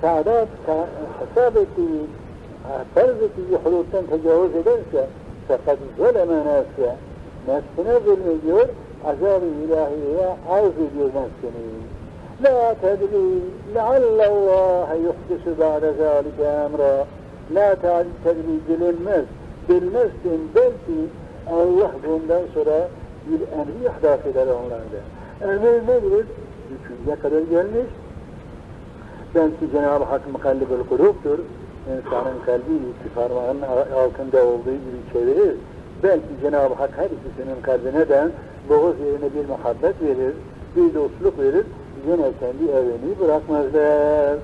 Tadat, ta, hesap ettiği, farz ettiği huduttan tecavüz ederse fakat zuleme nefse nefsine zulmediyor, azab-ı ilahiyeye arz ediyor nefsini. La tedri leallallâhe yuhdisü ba'de zâlike emra. La tedri bilinmez. Bilmezsin belki Allah bundan sonra bir emri ihdas eder onlarda. Emir nedir? Üçüncüye kadar gelmiş. Belki Cenab-ı Hak mukallibül kulubdur. İnsanın kalbi iki parmağının altında olduğu gibi çevirir. Belki Cenab-ı Hak her ikisinin kalbine de boğaz yerine bir muhabbet verir, bir dostluk verir. Yine kendi evini bırakmazlar.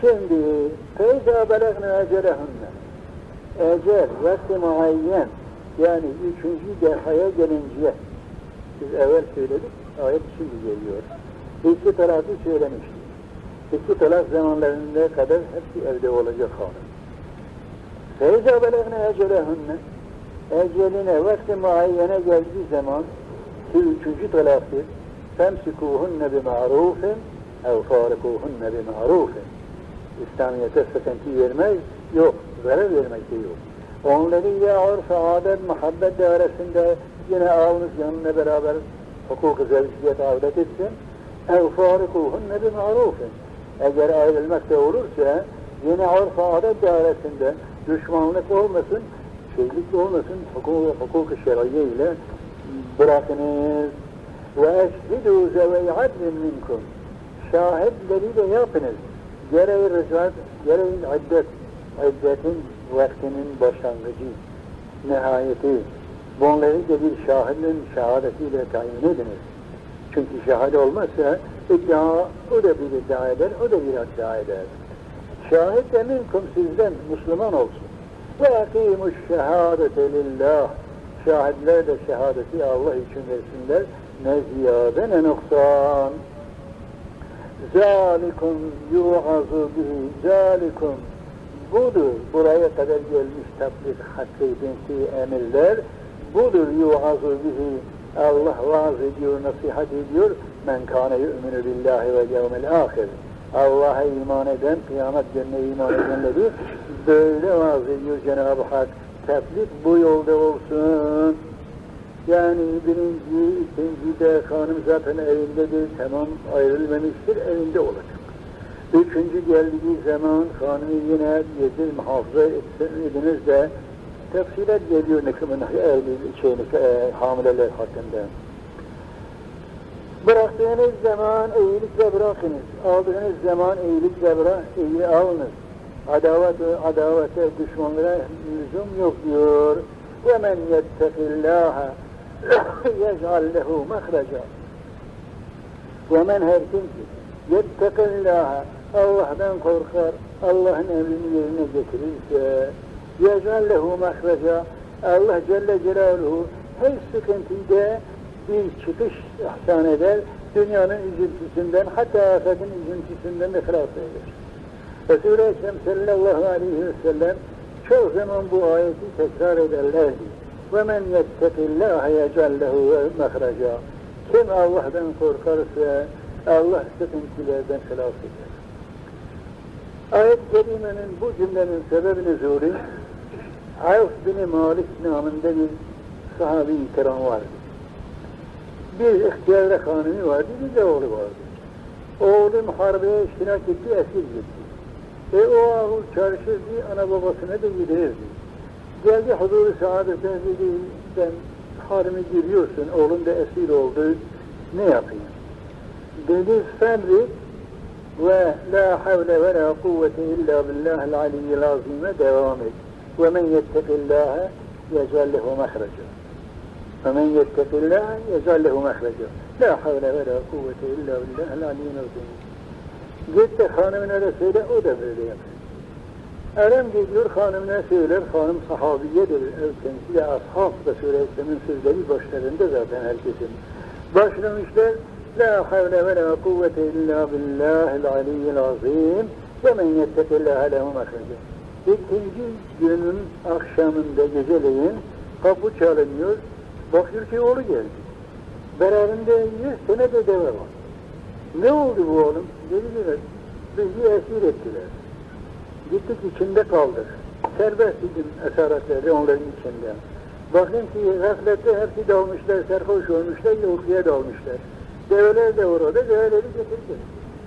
Şimdi feyza belagna ecelehunne ecel, vakti muayyen yani üçüncü defaya gelinceye biz evvel söyledik, ayet şimdi geliyor. İki tarafı söylemiştik. İki talak zamanlarında kadar hepsi evde olacak hanım. Feyza belagna ecelehunne eceline vakti muayyene geldiği zaman ki üçüncü talaktır. Femsikuhunne bi ma'rufin ev farikuhunne bi ma'rufin. İslamiyete sıkıntı vermez, yok. Zarar vermek de yok. Onları ya urf, adet, muhabbet dairesinde yine almış yanına beraber hukuk-ı zevciyet avdet etsin. Ev farikuhunne bi ma'rufin. Eğer ayrılmak da olursa yine urf, adet dairesinde düşmanlık olmasın, şeylik olmasın, hukuk, hukuk-ı şer'iye ile bırakınız. Ve eşhidû zevey adlin minkum. Şahitleri de yapınız. Gereği rıcat, gereği iddet, iddetin vaktinin başlangıcı, nihayeti. Bunları da bir şahidin şehadetiyle tayin ediniz. Çünkü şahit olmazsa iddia, o da bir iddia eder, o da bir iddia eder. Şahit de minkum sizden Müslüman olsun. Ve akimuş şehadete lillah. Şahitler de şehadeti Allah için versinler. Ne ziyade ne noksan. Zalikum yu'azu bihi. Zalikum budur. Buraya kadar gelmiş tablik hakkı emirler. Budur yu'azu bihi. Allah vaaz ediyor, nasihat ediyor. Men kâne yu'minu billahi ve yevmil ahir. Allah'a iman eden, kıyamet gününe iman edenleri böyle vaaz ediyor Cenab-ı Hak. Teflik bu yolda olsun. Yani birinci, ikinci de hanım zaten evindedir, tamam ayrılmamıştır, evinde olacak. Üçüncü geldiği zaman hanımı yine yedir muhafaza ediniz de tefsilat geliyor nikımın şeyini, e, hamileler hakkında. Bıraktığınız zaman iyilikle bırakınız. Aldığınız zaman iyilikle bırak, iyi alınız. Adavet, adavete, düşmanlara lüzum yok diyor. وَمَنْ يَتَّقِ اللّٰهَ يَجْعَلْ لَهُ مَخْرَجًا وَمَنْ her kim ki يَتَّقِ اللّٰهَ Allah'tan korkar, Allah'ın emrini yerine getirirse يَجْعَلْ لَهُ مَخْرَجًا Allah Celle Celaluhu her sıkıntıda bir çıkış ihsan eder, dünyanın üzüntüsünden, hatta ahiretin üzüntüsünden de kıraat eder. Resul-i Ekrem sallallahu aleyhi ve sellem çok zaman bu ayeti tekrar ederlerdi. وَمَنْ يَتَّقِ اللّٰهَ يَجَلْ لَهُ مَخْرَجًا Kim Allah'tan korkarsa Allah sıkıntılardan kılaat eder. Ayet-i Kerime'nin bu cümlenin sebebi nüzulü Avf bin Malik namında bir sahabi-i kiram vardı. Bir ihtiyarda kanuni vardı, bir de oğlu vardı. Oğlu muharebeye iştirak etti, esir gitti. E o oğul çalışırdı, ana babasına da giderirdi. Geldi huzur-u saadetine dedi, sen harimi giriyorsun, oğlun da esir oldu, ne yapayım? Dedi, sabret ve la havle ve la kuvvete illa billahil aliyyil azime devam et. Ve men yettekillâhe yecellehu mehreca. Ve men yettekillâhe yecellehu mehreca. La havle ve la kuvvete illa billahil aliyyil azime. Git de hanımına da söyle, o da böyle yapar. Erem geliyor hanımına söyler, hanım sahabiyedir, kendisi de ashab da Resulü sözleri başlarında zaten herkesin. Başlamışlar, La havle ve la kuvvete illa billahil aliyyil azim ve men yettekillâhe lehu mehrecen. İkinci günün akşamında geceleyin kapı çalınıyor, bakıyor ki oğlu geldi. Beraberinde yüz tane de deve var. Ne oldu bu oğlum? Dediler, bizi esir ettiler. Gittik içinde kaldık. Serbest idim esaretleri onların içinde. Baktım ki gaflette hepsi dalmışlar, serhoş olmuşlar, uykuya dalmışlar. Develer de orada, develeri getirdi.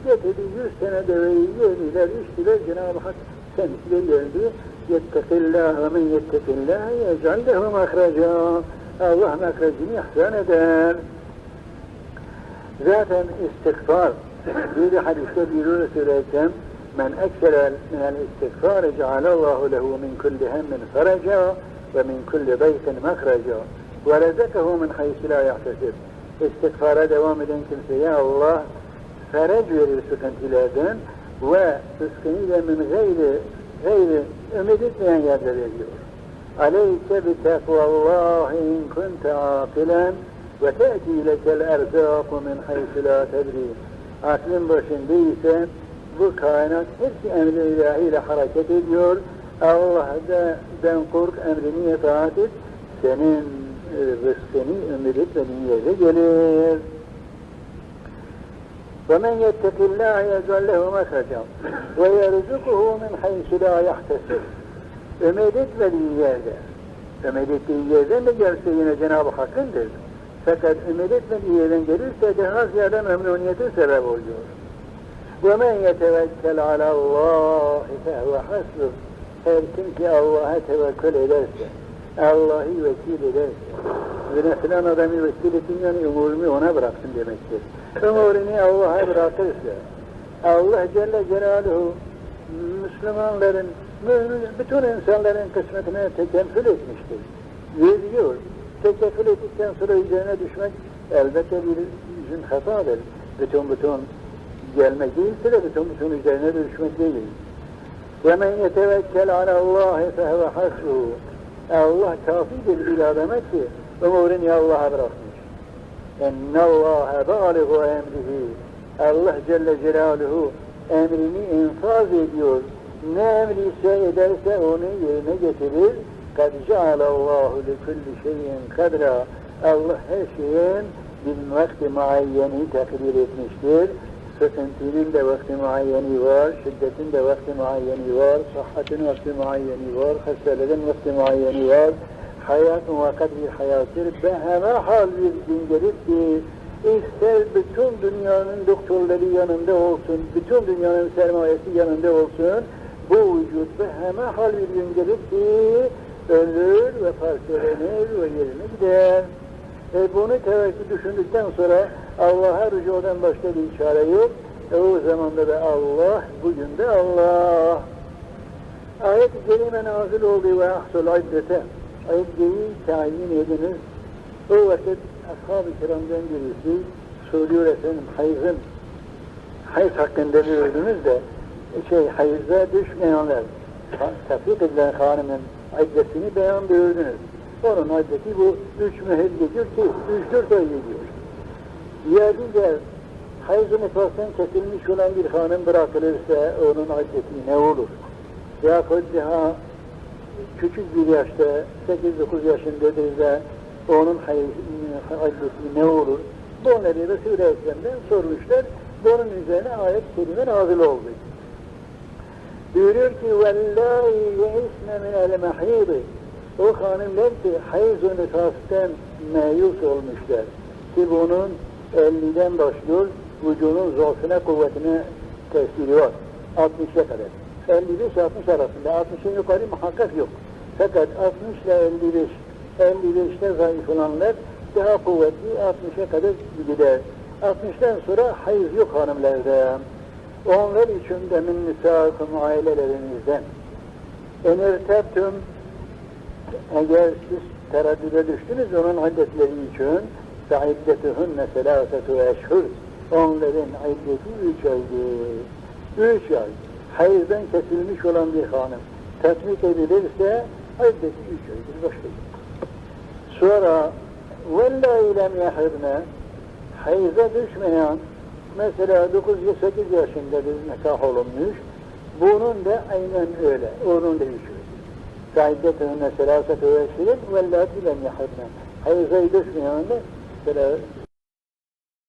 Getirdi, yüz sene deveyi yediler, içtiler, Cenab-ı Hak kendisiyle geldi. Yettekillâhe ve men yettekillâhe yec'al lehu mahreca. Allah mehrecini ihsan eder. Zaten istiğfar, bir hadiste buyuruyor Resul-i Ekrem, men eksere minel istiğfar cealallahu lehu min kulli hemmin faraca ve min kulli daykin mehreca ve rezekahu min haysi la yahtesib. İstiğfara devam eden kimseye Allah ferec verir sıkıntılardan ve rızkını min gayri, gayri ümit etmeyen yerde veriyor. عليك بتقوى الله إن كنت عاقلا؟ وتأتي لك الأرزاق من حيث لا تدري. أسلم باشن بيسا؟ بو كائنات هرش أمر إلهي لحركة ديور الله دا دن قرق أمر نيطات سنين رسخني أمرت لني يجلل ومن يتق الله يجعل له مخرجا. ويرزقه من حيث لا يحتسب. Ümit etmediği yerde, ümit ettiği yerden de gelse yine Cenab-ı Hakk'ındır. Fakat ümit etmediği yerden gelirse daha ziyade memnuniyete sebep oluyor. وَمَنْ يَتَوَكَّلْ عَلَى اللّٰهِ فَهُوَ حَسْبُهُ Her kim ki Allah'a tevekkül ederse, Allah'ı vekil ederse, ve filan adamı vekil ettin yani umurumu ona bıraksın demektir. Umurunu Allah'a bırakırsa, Allah Celle Celaluhu Müslümanların, mümin, bütün insanların kısmetine tekemmül etmiştir. Veriyor. Tekemmül ettikten sonra üzerine düşmek elbette bir yüzün hatadır. Bütün bütün gelmek değilse de bütün bütün üzerine düşmek değil. وَمَنْ يَتَوَكَّلْ عَلَى اللّٰهِ فَهُوَ حَسْبُهُ Allah kafidir bir adama ki umurunu Allah'a bırakmış. اَنَّ اللّٰهَ بَالِغُ اَمْرِهِ Allah Celle Celaluhu emrini infaz ediyor. ne emriyse ederse onu yerine getirir. Kad cealallahu li kulli şeyin kadra. Allah her şeyin bir vakti muayyeni takdir etmiştir. Sıkıntının da vakti muayyeni var, şiddetin de vakti muayyeni var, sıhhatin vakti muayyeni var, hastalığın vakti muayyeni var. Hayat muvakkat bir hayattır. Ben hemen hal bir gün gelir ki İster bütün dünyanın doktorları yanında olsun, bütün dünyanın sermayesi yanında olsun, bu vücut ve hemen hal bir gün gelir ki ölür ve parçalanır ve yerine gider. E bunu tevekkül düşündükten sonra Allah'a rücudan başka bir çare yok. E o zamanda da Allah, bugün de Allah. Ayet-i Kerime nazil oldu ve ahsul iddete. Iddeyi tayin ediniz. O vakit ashab-ı kiramdan birisi söylüyor efendim hayızın hayız hakkında diyordunuz da şey hayıza düşmeyenler tefrik edilen hanımın iddesini beyan buyurdunuz. Onun iddeti bu üç mühür gidiyor ki üç dört ay gidiyor. Ya diğer hayız-ı nifastan kesilmiş olan bir hanım bırakılırsa onun iddeti ne olur? Ya daha küçük bir yaşta 8-9 yaşındadır da onun iddeti ne olur? Bunları Resul-i Ekrem'den sormuşlar. Bunun üzerine ayet-i kerime nazil oldu. Buyuruyor ki وَاللّٰهِ يَئِسْنَ مِنَ الْمَحِيضِ O hanımlar ki hayız-ı nifastan meyus olmuşlar. Ki bunun 50'den başlıyor, vücudun zafına, kuvvetine tesiri var. 60'a kadar. 55-60 arasında. 60'ın yukarı muhakkak yok. Fakat 60 ile 55, 55'te zayıf olanlar daha kuvvetli 60'a kadar gider. 60'tan sonra hayız yok hanımlarda. Onlar için de min nisâkım ailelerinizden. Enerteptüm eğer siz tereddüde düştünüz onun iddetleri için فَعِدَّتُهُنَّ سَلَاسَةُ eşhur Onların iddeti üç aydır. Üç ay. Hayızdan kesilmiş olan bir hanım tatbik edilirse iddeti üç aydır. Başka Sonra وَاللّٰهِ لَمْ يَحِرْنَا Hayıza düşmeyen mesela 908 yaşında biz nikah olunmuş. Bunun da aynen öyle. Onun da üçü. Sahiddetühüne selasetü ve sirin ve lâti lem yahırne. Hayıza düşmeyen de